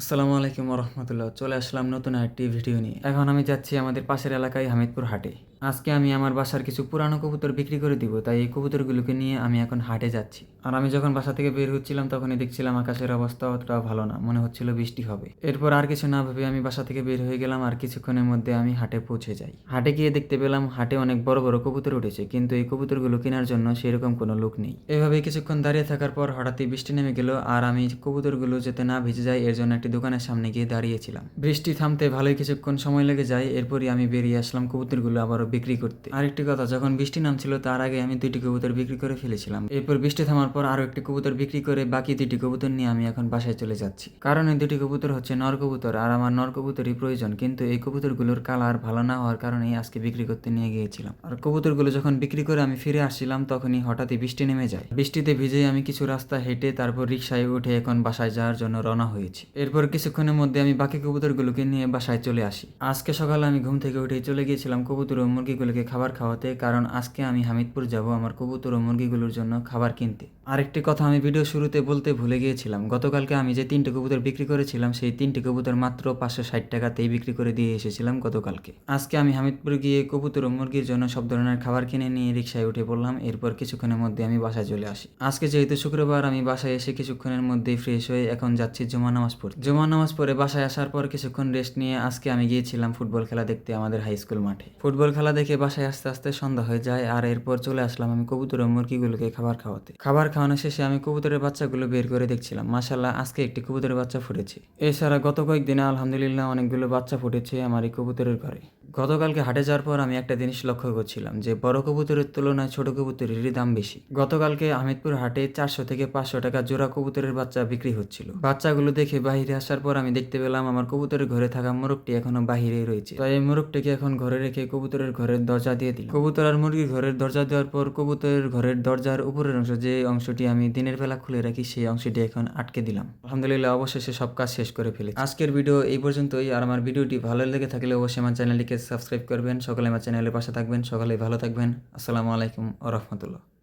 আসসালামু আলাইকুম রহমতুল্লাহ। চলে আসলাম নতুন একটি ভিডিও নিয়ে। এখন আমি যাচ্ছি আমাদের পাশের এলাকায় হামিদপুর হাটে। আজকে আমি আমার বাসার কিছু পুরানো কবুতর বিক্রি করে দিব, তাই এই কবুতরগুলোকে নিয়ে আমি এখন হাটে যাচ্ছি। আর আমি যখন বাসা থেকে বের হচ্ছিলাম, তখনই দেখছিলাম আকাশের অবস্থা অতটা ভালো না, মনে হচ্ছিল বৃষ্টি হবে। এরপর আর কিছু না ভেবে আমি বাসা থেকে বের হয়ে গেলাম আর কিছুক্ষণের মধ্যে আমি হাটে পৌঁছে যাই। হাটে গিয়ে দেখতে পেলাম, হাটে অনেক বড় বড় কবুতর উঠেছে, কিন্তু এই কবুতরগুলো কেনার জন্য সেরকম কোনো লোক নেই। এভাবে কিছুক্ষণ দাঁড়িয়ে থাকার পর হঠাৎই বৃষ্টি নেমে গেল, আর আমি কবুতরগুলো যাতে না ভিজে যায় এর জন্য একটি দোকানের সামনে গিয়ে দাঁড়িয়েছিলাম। বৃষ্টি থামতে ভালোই কিছুক্ষণ সময় লেগে যায়, এরপরই আমি বেরিয়ে আসলাম, কবুতরগুলো আবারও বিক্রি করতে। আরেকটি কথা, যখন বৃষ্টি নামছিল, তার আগে আমি দুইটি কবুতর বিক্রি করে ফেলেছিলাম। এরপর বৃষ্টি থামার পর আরও একটি কবুতর বিক্রি করে বাকি দুইটি কবুতর নিয়ে আমি এখন বাসায় চলে যাচ্ছি। কারণ এই দুটি কবুতর হচ্ছে নর কবুতর, আর আমার নর কবুতরই প্রয়োজন। কিন্তু এই কবুতরগুলোর কালার ভালো না হওয়ার কারণেই আজকে বিক্রি করতে নিয়ে গিয়েছিলাম। আর কবুতরগুলো যখন বিক্রি করে আমি ফিরে আসছিলাম, তখনই হঠাৎই বৃষ্টি নেমে যায়। বৃষ্টিতে ভিজে আমি কিছু রাস্তা হেঁটে, তারপর রিক্সায় উঠে এখন বাসায় যাওয়ার জন্য রওনা হয়েছি। এরপর কিছুক্ষণের মধ্যে আমি বাকি কবুতরগুলোকে নিয়ে বাসায় চলে আসি। আজকে সকালে আমি ঘুম থেকে উঠে চলে গিয়েছিলাম কবুতর মুরগিগুলোকে খাবার খাওয়াতে, কারণ আজকে আমি হামিদপুর যাব আমার কবুতর ও মুরগিগুলোর জন্য খাবার কিনতে। আরেকটি কথা আমি ভিডিও শুরুতে বলতে ভুলে গিয়েছিলাম। গতকালকে আমি যে তিনটে কবুতর বিক্রি করেছিলাম, সেই তিনটে কবুতর মাত্র পাঁচশো ষাট টাকাতেই বিক্রি করে দিয়ে এসেছিলাম গতকালকে। আজকে আমি হামিদপুর গিয়ে কবুতর ও মুরগির জন্য সব ধরনের খাবার কিনে নিয়ে রিক্সায় উঠে পড়লাম। এরপর কিছুক্ষণের মধ্যে আমি বাসায় চলে আসি। আজকে যেহেতু শুক্রবার, আমি বাসায় এসে কিছুক্ষণের মধ্যেই ফ্রেশ হয়ে এখন যাচ্ছি জমা নামাজ পড়তে। জমা নামাজ পড়ে বাসায় আসার পর কিছুক্ষণ রেস্ট নিয়ে আজকে আমি গিয়েছিলাম ফুটবল খেলা দেখতে আমাদের হাই স্কুল মাঠে। ফুটবল খেলা দেখে বাসায় আস্তে আস্তে সন্ধ্যা হয়ে যায় আর এরপর চলে আসলাম আমি কবুতর ও মুরগিগুলোকে খাবার খাওয়াতে। খাবার খাওয়ানো শেষে আমি কবুতরের বাচ্চাগুলো বের করে দেখছিলাম। মাসাল্লাহ আজকে একটি কবুতরের বাচ্চা ফুটেছে। এছাড়া গত কয়েকদিনে আলহামদুলিল্লাহ অনেকগুলো বাচ্চা ফুটেছে আমার এই কবুতরের ঘরে। গতকালকে হাটে যাওয়ার পর আমি একটা জিনিস লক্ষ্য করছিলাম, যে বড় কবুতরের তুলনায় ছোট কবুতরেরই দাম বেশি। গতকালকে আহমেদপুর হাটে চারশো থেকে পাঁচশো টাকা জোড়া কবুতরের বাচ্চা বিক্রি হচ্ছিল। বাচ্চাগুলো দেখে বাহিরে আসার পর আমি দেখতে পেলাম আমার কবুতরের ঘরে থাকা মোরগটি এখনও বাহিরে রয়েছে। তাই এই মোরগটিকে এখন ঘরে রেখে কবুতরের ঘরের দরজা দিয়ে দিল কবুতর আর মুরগির ঘরের দরজা দেওয়ার পর কবুতরের ঘরের দরজার উপরের অংশ, যে অংশটি আমি দিনের বেলা খুলে রাখি, সেই অংশটি এখন আটকে দিলাম। আলহামদুলিল্লাহ, অবশেষে সব কাজ শেষ করে ফেলি আজকের ভিডিও এই পর্যন্তই। আর আমার ভিডিওটি ভালো লেগে থাকলে অবশ্যই আমার চ্যানেলটিকে সাবস্ক্রাইব করবেন। সকালে আমার চ্যানেলের পাশে থাকবেন। সকালে ভালো থাকবেন। আসসালামু আলাইকুম ও রহমতুল্লাহ।